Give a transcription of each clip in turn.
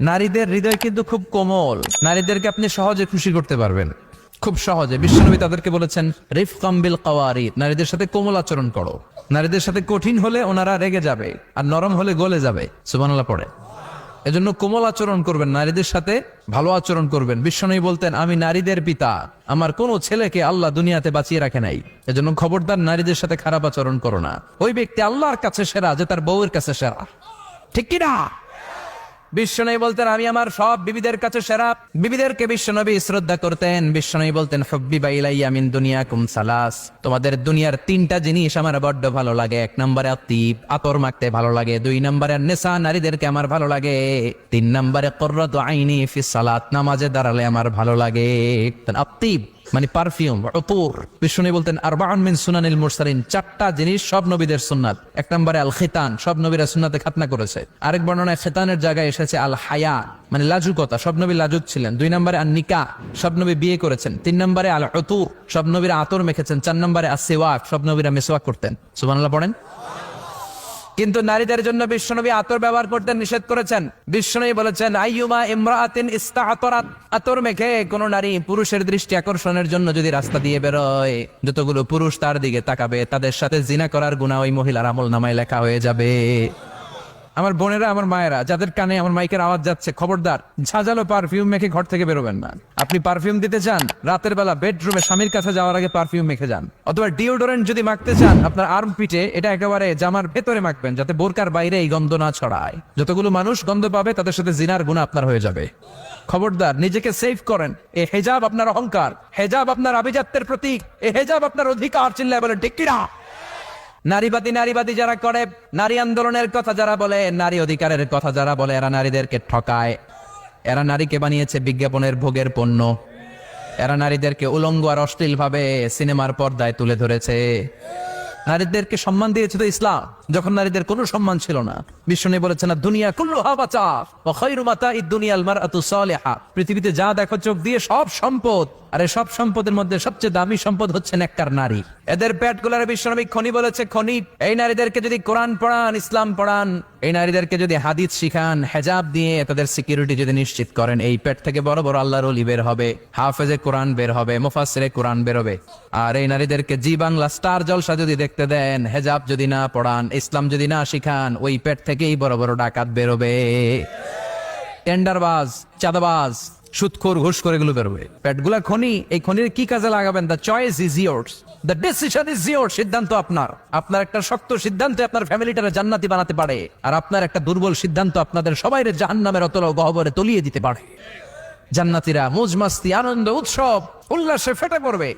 নারীদের হৃদয় কিন্তু খুব কোমল। নারীদেরকে আপনি সহজে খুশি করতে পারবেন। খুব সহজে। বিশ্বনবী তাদেরকে বলেছেন রিফ কাম্বিল কাওয়ারি নারীদের সাথে কোমল আচরণ করো। নারীদের সাথে কঠিন হলে ওনারা রেগে যাবে আর নরম হলে গলে যাবে। সুবহানাল্লাহ পড়ে। এজন্য কোমল আচরণ করবেন, নারীদের সাথে ভালো আচরণ করবেন। বিশ্বনবী বলতেন, আমি নারীদের পিতা। আমার কোনো ছেলেকে আল্লাহ দুনিয়াতে বাঁচিয়ে রাখে নাই। এজন্য খবরদার নারীদের সাথে খারাপ আচরণ করো না। ওই ব্যক্তি আল্লাহর কাছে সেরা, যে তার বউয়ের কাছে সেরা। ঠিক কি না? বিশ্বনবী বলতেন, আমি আমার সব বিবিদের কাছে সেরা। বিবিদেরকে বিশ্বনবী শ্রদ্ধা করতেন। বিশ্বনবী বলতেন হব্বি বাইলাইয়া মিন দুনিয়া কুম সালাস। তোমাদের দুনিয়ার তিনটা জিনিস আমার বড্ড ভালো লাগে। এক নম্বরে আতিব, আতর মাখতে ভালো লাগে। দুই নম্বরে নেশা, নারীদেরকে আমার ভালো লাগে। তিন নম্বরে কর্রত আইনি ফি সালাত, নামাজে দাঁড়ালে আমার ভালো লাগে। আতিব মানে পারফিউম অপুর বিষ্ণু বলতেন, আরবাউন মিন সুনানিল মুরসালিন চারটা জিনিস সব নবীদের সুন্নাত। এক নম্বরে আল খেতান সব নবীরা সুন্নাতে খাতনা করেছে। আরেক বর্ণনায় খিতানের জায়গায় এসেছে আল হায়া মানে লাজুকতা, সব নবী লাজুক ছিলেন। দুই নম্বরে আল নিকা সব নবী বিয়ে করেছেন। তিন নম্বরে আল অতুর সব নবীরা আতর মেখেছেন। চার নম্বরে আর সেওয়াক সব নবীরা মেসওয়াক করতেন। সুবহানাল্লাহ, পড়েন? কিন্তু নারীদের জন্য বিশ্বনবী আতর ব্যবহার করতে নিষেধ করেছেন। বিশ্বনবী বলেছেন, আইয়ুমা ইমরাতি আতর আতর মেখে কোন নারী পুরুষের দৃষ্টি আকর্ষণের জন্য যদি রাস্তা দিয়ে বেরোয়, যতগুলো পুরুষ তার দিকে তাকাবে, তাদের সাথে জিনা করার গুণা ওই মহিলার আমল নামায় লেখা হয়ে যাবে। আমার বোনেরা, আমার মায়েরা, যাদের কানে আমার মাইকের আওয়াজ যাচ্ছে, খবরদার, ঝাঁঝালো পারফিউম মেখে ঘর থেকে বেরোবেন না। আপনি পারফিউম দিতে চান, রাতের বেলা বেডরুমে স্বামীর কাছে যাওয়ার আগে পারফিউম মেখে যান। অথবা ডিওডোরেন্ট যদি মাখতে চান, আপনার আর্ম পিঠে এটা একেবারে জামার ভেতরে মাখবেন, যাতে বোরকার বাইরে এই গন্ধ না ছড়ায়। যতগুলো মানুষ গন্ধ পাবে, তাদের সাথে জিনার গুণ আপনার হয়ে যাবে। খবরদার, নিজেকে সেভ করেন, এ হেজাব আপনার অহংকার, হেজাব আপনার আভিজাত্যের প্রতীক, এ হেজাব আপনার অধিকার, চিল্লায় বলে ঠিক নারীবাদী নারীবাদী যারা করে, নারী আন্দোলনের কথা যারা বলে, নারী অধিকারের কথা যারা বলে, এরা নারীদেরকে ঠকায়। এরা নারীকে বানিয়েছে বিজ্ঞাপনের ভোগের পণ্য। এরা নারীদেরকে উলঙ্গ আর অশ্লীল ভাবে সিনেমার পর্দায় তুলে ধরেছে। নারীদেরকে সম্মান দিয়েছে তো ইসলাম, যখন নারীদের কোনো সম্মান ছিল না। বিষ্ণু বলেছেন দুনিয়া কুল্লু হাবাচা ও খৈরু ই দুনিয়াল মার আতু সালেহা। পৃথিবীতে যা দেখো চোখ দিয়ে সব সম্পদ, আর সব সম্পদের মধ্যে সবচেয়ে দামি সম্পদ হচ্ছে নেককার নারী। এদের পেটগুলার বিশ্বনবী খনি বলেছে, খনি, এই নারীদেরকে যদি কোরআন পড়ান, ইসলাম পড়ান, এই নারীদেরকে যদি হাদিস শিখান, হেজাব দিয়ে তাদের সিকিউরিটি যদি নিশ্চিত করেন, এই পেট থেকে বড় বড় আল্লাহর অলি বের হবে, হাফেজে কোরআন বের হবে মুফাসিরে কোরআন বেরোবে আর এই নারীদেরকে জি বাংলা স্টার জলসা যদি দেখতে দেন, হেজাব যদি না পড়ান, ইসলাম যদি না শিখান, ওই পেট থেকেই বড় বড় ডাকাত বেরোবে। টেন্ডারবাজ, চাঁদাবাজ, সুৎখোর ঘুষ করে এগুলো বেরোবে। পেটগুলা খনি, এই খনির কি কাজে লাগাবেন? The choice is yours the decision is your সিদ্ধান্ত আপনার। আপনার একটা শক্ত সিদ্ধান্ত আপনার ফ্যামিলিটারে জান্নাতি বানাতে পারে, আর আপনার একটা দুর্বল সিদ্ধান্ত আপনাদের সবাইরে জাহান্নামের অতল গহবরে তলিয়ে দিতে পারে। জান্নাতিরা মুজ মাস্তি আনন্দ, উৎসব, উল্লাসে ফেটে পড়বে।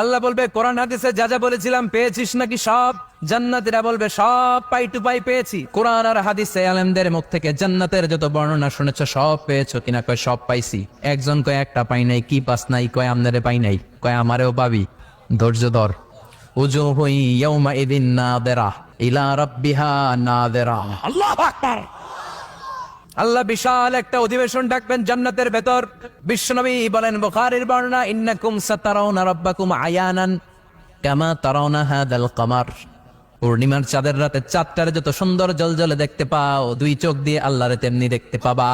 আল্লাহ বলবে, কোরআন, হাদিসে যা যা বলেছিলাম পেয়েছিস নাকি সব? জান্নাতিরা বলবে, সব পাই টু পাই পেয়েছি। কোরআন আর হাদিসে আলেমদের মুখ থেকে জান্নাতের যত বর্ণনা শুনেছ, সব পেয়েছ কিনা কয়, সব পাইছি। একজন কয়, একটা পাই নাই, কি পাস নাই, কয় আমদারে পাই নাই, কয়, আমারেও পাবি। ধৈর্য ধর। উজু হই ইদিন নাদেরা, ইলা রাব্বিহা নাদেরা। আল্লাহু আকবার। আল্লাহ বিশাল একটা অধিবেশন ডাকবেন জান্নাতের ভেতর। বিশ্বনবী বলেন, বুখারীর বর্ণনা, ইন্নাকুম সাতারাউনা রাব্বাকুম আয়ানান কামা তারাউনা হাদাল কামার। পূর্ণিমার চাঁদের রাতে চাঁদটারে যত সুন্দর জল জলে দেখতে পাও, দুই চোখ দিয়ে আল্লাহরে তেমনি দেখতে পাবা।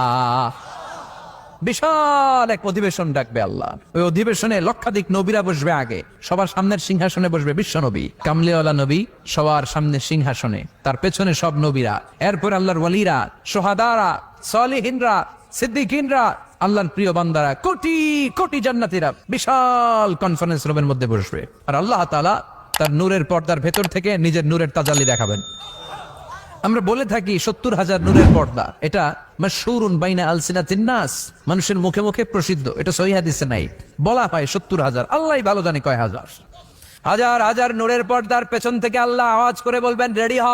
বিশাল এক অধিবেশন ডাকবে আল্লাহ। ওই অধিবেশনে লক্ষাধিক নবীরা বসবে আগে, সবার সামনের সিংহাসনে বসবে বিশ্ব নবী। কামলিওয়ালা নবী সবার সামনে সিংহাসনে, তার পেছনে সব নবীরা। এরপর আল্লাহর ওয়ালিরা সোহাদারা সলিহিনরা, সিদ্দিকিনরা, আল্লাহর প্রিয় বান্দারা, কোটি কোটি জান্নাতীরা বিশাল কনফারেন্স রুমের মধ্যে বসবে। আর আল্লাহ তাআলা তার নূরের পর্দার ভেতর থেকে নিজের নূরের তাজালি দেখাবেন। আমরা বলে থাকি সত্তর হাজার নূরের পর্দা। এটা মাশহুরুন বাইনা আলসিনাতিন নাস। মানুষের মুখে মুখে প্রসিদ্ধ। এটা সহি হাদিসে নাই। বলা হয় সত্তর হাজার। আল্লাহ ভালো জানে কয় হাজার। হাজার হাজার নূরের পর্দার পেছন থেকে আল্লাহ আওয়াজ করে বলবেন, রেডি হ।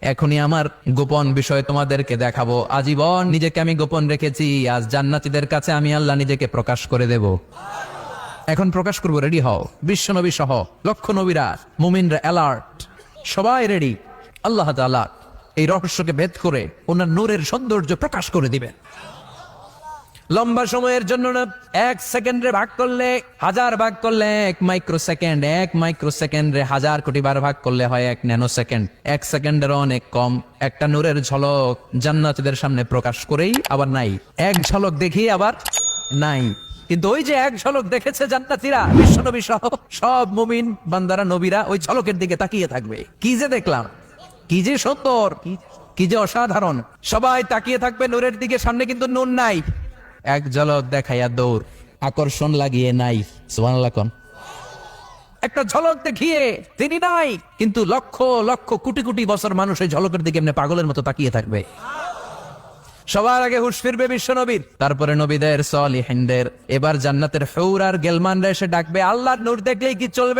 এখনই আমার গোপন বিষয় তোমাদেরকে দেখাবো। আজীবন নিজেকে আমি গোপন রেখেছি। আজ জান্নাতীদের কাছে আমি আল্লাহ নিজেকে প্রকাশ করে দেব। এখন প্রকাশ করব, রেডি হও। বিশ্ব নবী সহ লক্ষ নবীরা, মুমিনরা অ্যালার্ট সবাই রেডি আল্লাহ তাআলা এই রহস্যকে ভেদ করে ওনার নূরের সৌন্দর্য প্রকাশ করে দিবেন। লম্বা সময়ের জন্য না, এক সেকেন্ডে ভাগ করলে হাজার ভাগ করলে এক মাইক্রো সেকেন্ড এক মাইক্রো সেকেন্ডে হাজার কোটি বার ভাগ করলে হয় এক ন্যানো সেকেন্ড এক সেকেন্ডের অনেক কম। একটা নূরের ঝলক জান্নাতীদের সামনে প্রকাশ করেই আবার নাই। এক ঝলক দেখি আবার নাই। কিন্তু ওই যে এক ঝলক দেখেছে জান্নাতীরা, বিশ্বনবী সহ সব মুমিন বান্দারা, নবীরা ওই ঝলকের দিকে তাকিয়ে থাকবে। কি যে দেখলাম? কি যে সুন্দর কি- যে অসাধারণ। সবাই তাকিয়ে থাকবে নূরের দিকে, সামনে কিন্তু নুন নাই। এক ঝলক দেখাইয়া দৌড়, আকর্ষণ লাগিয়ে নাই। সুবহানাল্লাহ একটা ঝলক দেখিয়ে তিনি নাই, কিন্তু লক্ষ লক্ষ কোটি কোটি বছর মানুষ এই ঝলকের দিকে এমনি পাগলের মতো তাকিয়ে থাকবে। সবার আগে হুশ ফিরবে বিশ্ব নবীর, তারপরে নবীদের সলিহিনদের। এবার জান্নাতের হৌর গেলমানরা এসে ডাকবে, আল্লাহর নূর দেখলেই কি চলবে